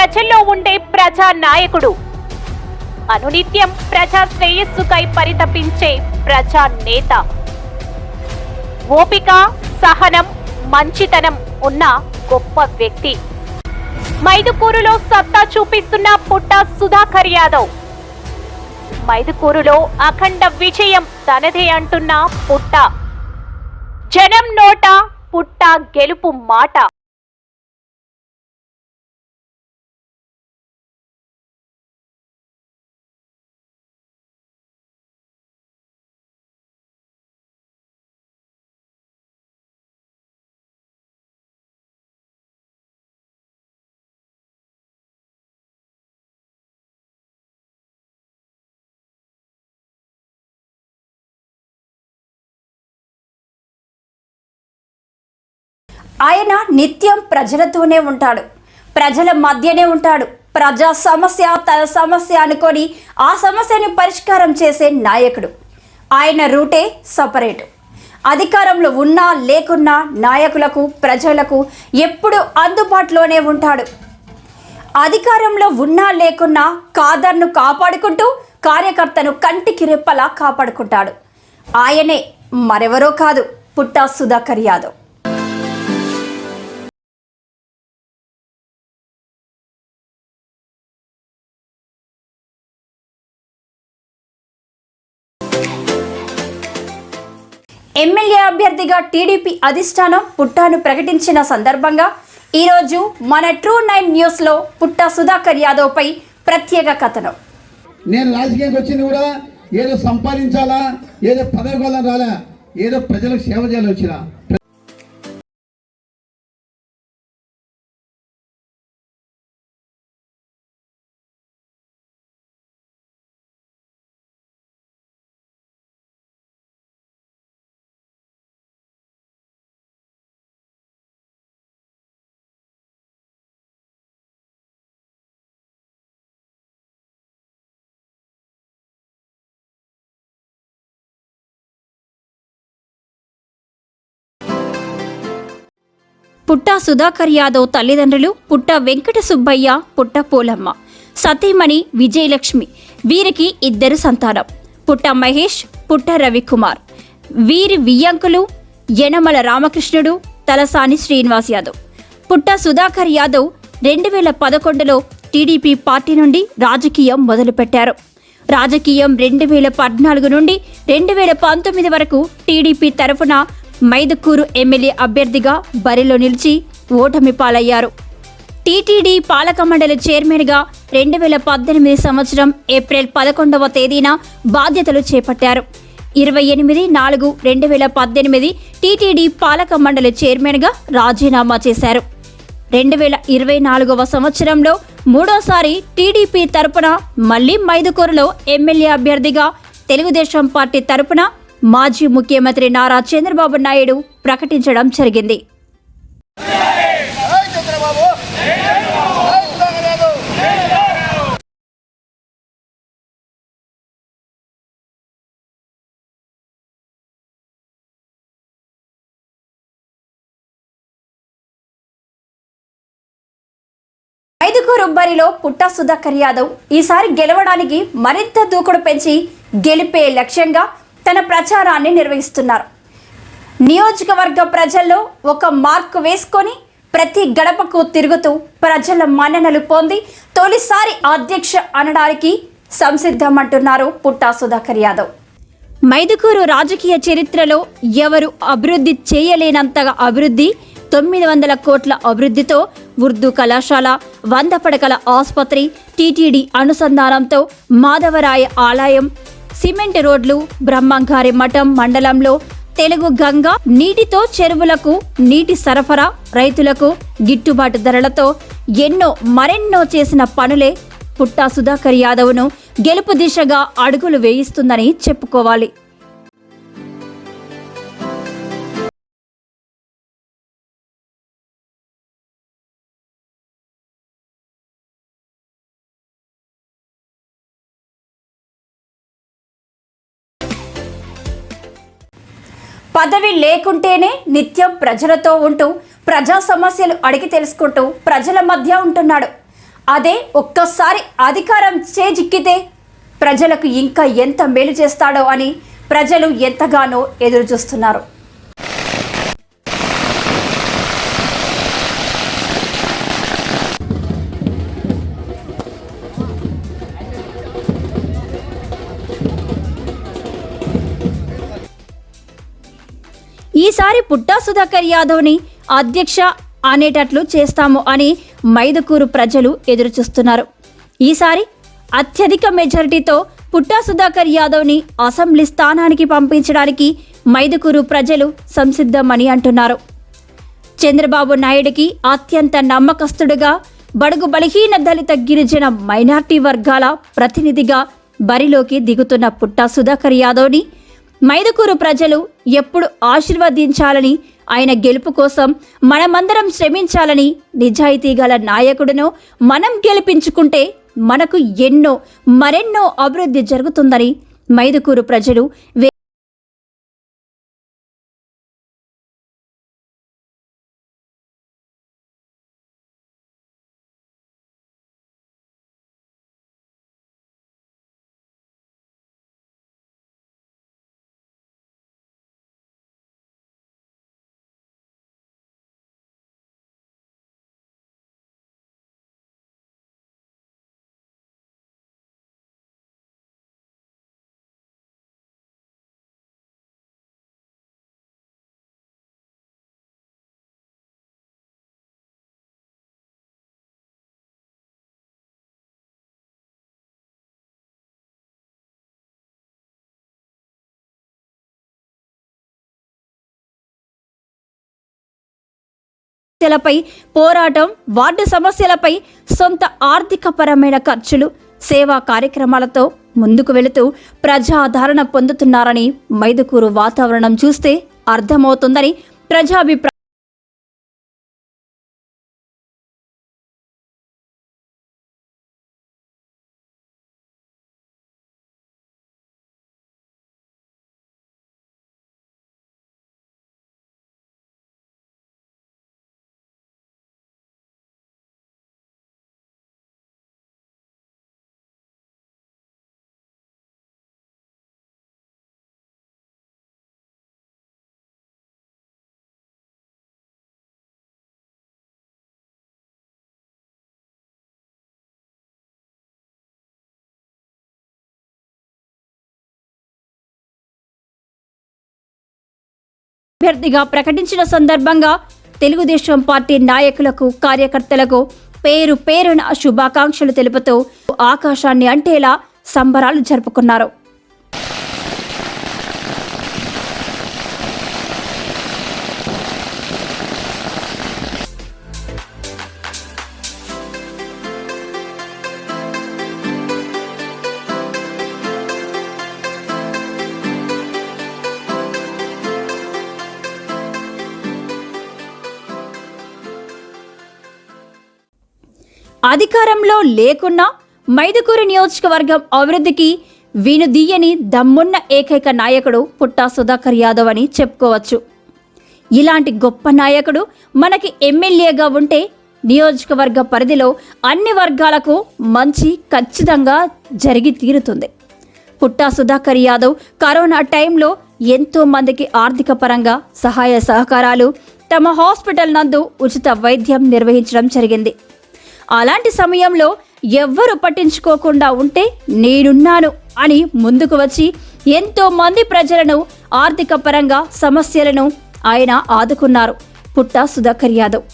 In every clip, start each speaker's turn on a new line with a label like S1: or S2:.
S1: ప్రజల్లో ఉండే ప్రజా నాయకుడు. అనునిత్యం ప్రజా శ్రేయస్సుకై పరితపించే ప్రజా నేత. ఓపిక సహనం మంచితనం ఉన్న గొప్ప వ్యక్తి. మైదుకూరులో సత్తా చూపిస్తున్న పుట్ట సుధాకర్ యాదవ్. మైదుకూరులో అఖండ విజయం తనదే అంటున్న పుట్ట. జనం నోట పుట్ట గెలుపు మాట.
S2: ఆయన నిత్యం ప్రజలతోనే ఉంటాడు. ప్రజల మధ్యనే ఉంటాడు. ప్రజా సమస్య తన సమస్య అనుకొని ఆ సమస్యని పరిష్కారం చేసే నాయకుడు. ఆయన రూటే సపరేటు. అధికారంలో ఉన్నా లేకున్నా నాయకులకు ప్రజలకు ఎప్పుడు అందుబాటులోనే ఉంటాడు. అధికారంలో ఉన్నా లేకున్నా కాదర్ను కాపాడుకుంటూ కార్యకర్తను కంటికి రెప్పలా కాపాడుకుంటాడు. ఆయనే మరెవరో కాదు పుట్టా సుధాకర్ యాదవ్. ఎమ్మెల్యే అభ్యర్థిగా టీడీపీ అధిష్టానం పుట్టాను ప్రకటించిన సందర్భంగా ఈరోజు మన ట్రూ నైన్ న్యూస్లో పుట్టా సుధాకర్ యాదవ్పై ప్రత్యేక కథనం.
S3: నేను రాజకీయానికి వచ్చింది కూడా ఏదో సంపాదించాలా ఏదో పదవి రాలా ఏదో ప్రజలకు సేవ చేయాలి వచ్చినా.
S2: పుట్టా సుధాకర్ యాదవ్ తల్లిదండ్రులు పుట్ట వెంకట సుబ్బయ్య పుట్ట పోలమ్మ సతీమణి విజయలక్ష్మి. వీరికి ఇద్దరు సంతానం. పుట్ట మహేష్ పుట్ట రవికుమార్. వీరి వియ్యంకులు యనమల రామకృష్ణుడు తలసాని శ్రీనివాస్ యాదవ్. పుట్ట సుధాకర్ యాదవ్ రెండు వేల పదకొండులో టీడీపీ పార్టీ నుండి రాజకీయం మొదలుపెట్టారు. రాజకీయం రెండు వేల పద్నాలుగు నుండి రెండు వేల పంతొమ్మిది వరకు టీడీపీ తరఫున మైదుకూరు ఎమ్మెల్యే అభ్యర్థిగా బరిలో నిలిచి ఓటమి పాలయ్యారు. టీటీడీ పాలక మండలి చైర్మన్గా రెండు వేల పద్దెనిమిది సంవత్సరం ఏప్రిల్ పదకొండవ తేదీన బాధ్యతలు చేపట్టారు. ఇరవై ఎనిమిది నాలుగు రెండు వేల పద్దెనిమిది టీటీడీ పాలక మండలి చైర్మన్గా రాజీనామా చేశారు. రెండు వేల ఇరవై నాలుగవ సంవత్సరంలో మూడోసారి టీడీపీ తరపున మళ్ళీ మైదుకూరులో ఎమ్మెల్యే అభ్యర్థిగా తెలుగుదేశం పార్టీ తరపున మాజీ ముఖ్యమంత్రి నారా చంద్రబాబు నాయుడు ప్రకటించడం జరిగింది. ఐదుగురు బరిలో పుట్టా సుధాకర్ యాదవ్ ఈసారి గెలవడానికి మరింత దూకుడు పెంచి గెలిపే లక్ష్యంగా తన ప్రచారాన్ని నిర్వహిస్తున్నారు. నియోజకవర్గ ప్రజల్లో ఒక మార్క్ వేసుకొని ప్రతి గడపకు తిరుగుతూ ప్రజల మన్ననలు పొంది తొలిసారి అధ్యక్ష అనడానికి సంసిద్ధమంటున్నారు పుట్టా సుధాకర్ యాదవ్. మైదుకూరు రాజకీయ చరిత్రలో ఎవరు అభివృద్ధి చేయలేనంతగా అభివృద్ధి తొమ్మిది వందల కోట్ల అభివృద్ధితో ఉర్దూ కళాశాల వంద పడకల ఆసుపత్రి టీటీడీ అనుసంధానంతో మాధవరాయ ఆలయం సిమెంట్ రోడ్లు బ్రహ్మంగారి మఠం మండలంలో తెలుగు గంగ నీటితో చెరువులకు నీటి సరఫరా రైతులకు గిట్టుబాటు ధరలతో ఎన్నో మరెన్నో చేసిన పనులే పుట్టా సుధాకర్ యాదవ్ను గెలుపు దిశగా అడుగులు వేయిస్తుందని చెప్పుకోవాలి. పదవి లేకుంటేనే నిత్యం ప్రజలతో ఉంటూ ప్రజా సమస్యలు అడిగి తెలుసుకుంటూ ప్రజల మధ్య ఉంటున్నాడు. అదే ఒక్కసారి అధికారం చేజిక్కితే ప్రజలకు ఇంకా ఎంత మేలు చేస్తాడో అని ప్రజలు ఎంతగానో ఎదురు చూస్తున్నారు ఈసారి పుట్టా సుధాకర్ యాదవ్ని అధ్యక్ష అనేటట్లు చేస్తాము అని మైదుకూరు ప్రజలు ఎదురుచూస్తున్నారు. ఈసారి అత్యధిక మెజారిటీతో పుట్టా సుధాకర్ యాదవ్ని అసెంబ్లీ స్థానానికి పంపించడానికి మైదుకూరు ప్రజలు సంసిద్ధమని అంటున్నారు. చంద్రబాబు నాయుడికి అత్యంత నమ్మకస్తుడుగా బడుగు బలహీన దళిత గిరిజన మైనార్టీ వర్గాల ప్రతినిధిగా బరిలోకి దిగుతున్న పుట్టా సుధాకర్ యాదవ్ని మైదుకూరు ప్రజలు ఎప్పుడు ఆశీర్వదించాలని ఆయన గెలుపు కోసం మనమందరం శ్రమించాలని నిజాయితీ గల నాయకుడును మనం గెలిపించుకుంటే మనకు ఎన్నో మరెన్నో అభివృద్ధి జరుగుతుందని మైదుకూరు ప్రజలు సమస్యలపై పోరాటం వార్డు సమస్యలపై సొంత ఆర్థిక పరమైన ఖర్చులు సేవా కార్యక్రమాలతో ముందుకు వెళుతూ ప్రజాదరణ పొందుతున్నారని మైదుకూరు వాతావరణం చూస్తే అర్థమవుతుందని ప్రజాభిప్రాయం. అభ్యర్థిగా ప్రకటించిన సందర్భంగా తెలుగుదేశం పార్టీ నాయకులకు కార్యకర్తలకు పేరు పేరున శుభాకాంక్షలు తెలుపుతూ ఆకాశాన్ని అంటేలా సంబరాలు జరుపుకున్నారు. అధికారంలో లేకున్నా మైదుకూరు నియోజకవర్గం అభివృద్ధికి వీనుదీయని దమ్మున్న ఏకైక నాయకుడు పుట్టా సుధాకర్ యాదవ్ అని చెప్పుకోవచ్చు. ఇలాంటి గొప్ప నాయకుడు మనకి ఎమ్మెల్యేగా ఉంటే నియోజకవర్గ పరిధిలో అన్ని వర్గాలకు మంచి ఖచ్చితంగా జరిగి తీరుతుంది. పుట్టా సుధాకర్ యాదవ్ కరోనా టైంలో ఎంతో మందికి ఆర్థిక పరంగా సహాయ సహకారాలు తమ హాస్పిటల్ నందు ఉచిత వైద్యం నిర్వహించడం జరిగింది. అలాంటి సమయంలో ఎవ్వరు పట్టించుకోకుండా ఉంటే నేనున్నాను అని ముందుకు వచ్చి ఎంతో మంది ప్రజలను ఆర్థిక పరంగా సమస్యలను ఆయన ఆదుకున్నారు. పుట్ట సుధాకర్ యాదవ్.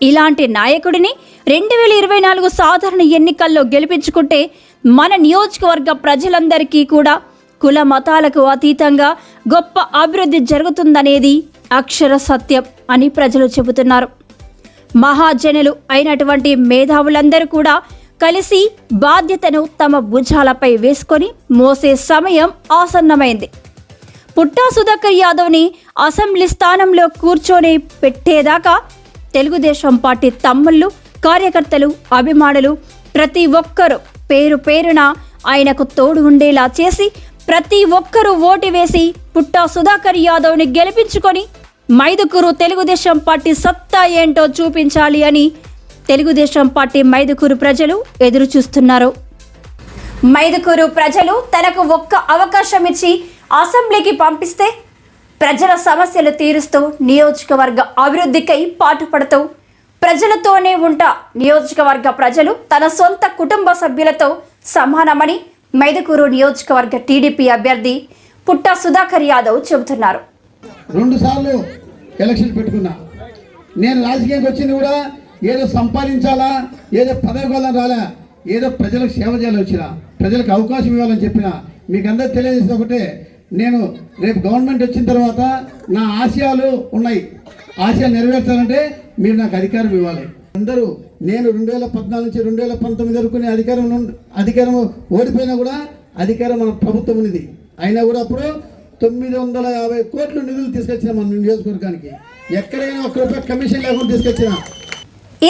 S2: ఇలాంటి నాయకుడిని రెండు వేల ఇరవై నాలుగు సాధారణ ఎన్నికల్లో గెలిపించుకుంటే మన నియోజకవర్గ ప్రజలందరికీ కూడా కుల మతాలకు అతీతంగా గొప్ప అభివృద్ధి జరుగుతుందనేది అక్షర సత్యం అని ప్రజలు చెబుతున్నారు. మహాజనులు అయినటువంటి మేధావులందరూ కూడా కలిసి బాధ్యతను తమ భుజాలపై వేసుకొని మోసే సమయం ఆసన్నమైంది. పుట్టా సుధాకర్ యాదవ్ని అసెంబ్లీ స్థానంలో కూర్చొని పెట్టేదాకా తెలుగుదేశం పార్టీ తమ్ముళ్ళు కార్యకర్తలు అభిమానులు ప్రతి ఒక్కరూ పేరు పేరున ఆయనకు తోడు ఉండేలా చేసి ప్రతి ఒక్కరూ ఓటు వేసి పుట్టా సుధాకర్ యాదవ్ని గెలిపించుకొని మైదుకూరు తెలుగుదేశం పార్టీ సత్తా ఏంటో చూపించాలి అని తెలుగుదేశం పార్టీ మైదుకూరు ప్రజలు ఎదురు చూస్తున్నారు. మైదుకూరు ప్రజలు తనకు ఒక్క అవకాశం ఇచ్చి అసెంబ్లీకి పంపిస్తే ప్రజల సమస్యలు తీరుస్తూ నియోజకవర్గ అభివృద్ధికై పాటుపడుతూ ప్రజలతోనే ఉంటా. నియోజకవర్గ ప్రజలు తన సొంత కుటుంబ సభ్యులతో సమానమని మైదకూరు నియోజకవర్గ టీడీపీ అభ్యర్థి పుట్ట సుధాకర్ యాదవ్ చెబుతున్నారు.
S3: రెండు సార్లు ఎలక్షన్ పెట్టుకున్నా. నేను రాజకీయానికి వచ్చింది కూడా ఏదో సంపాదించాలా ఏదో పదవి కోలం రాలా ఏదో ప్రజలకు సేవ చేయాలి వచ్చిన ప్రజలకు అవకాశం ఇవ్వాలని చెప్పిన మీకు అందరూ తెలియజేసిన ఒకటే నేను రేపు గవర్నమెంట్ వచ్చిన తర్వాత నా ఆశయాలు ఉన్నాయి. ఆశయాలు నెరవేర్చాలంటే మీరు నాకు అధికారం ఇవ్వాలి. అందరూ నేను రెండు వేల పద్నాలుగు నుంచి రెండు వేల పంతొమ్మిది వరకు నేను అధికారం అధికారం ఓడిపోయినా కూడా అధికారం మన ప్రభుత్వం ఉన్నది. అయినా కూడా అప్పుడు తొమ్మిది వందల యాభై కోట్లు నిధులు తీసుకొచ్చిన మన నియోజకవర్గానికి. ఎక్కడైనా ఒక్క రూపాయి కమిషన్ లేకుండా తీసుకొచ్చిన.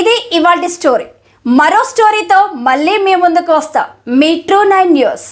S2: ఇది ఇవాల్టి స్టోరీ. మరో స్టోరీతో మళ్ళీ మీ ముందుకు వస్తా. మీ ట్రూ నైన్ న్యూస్.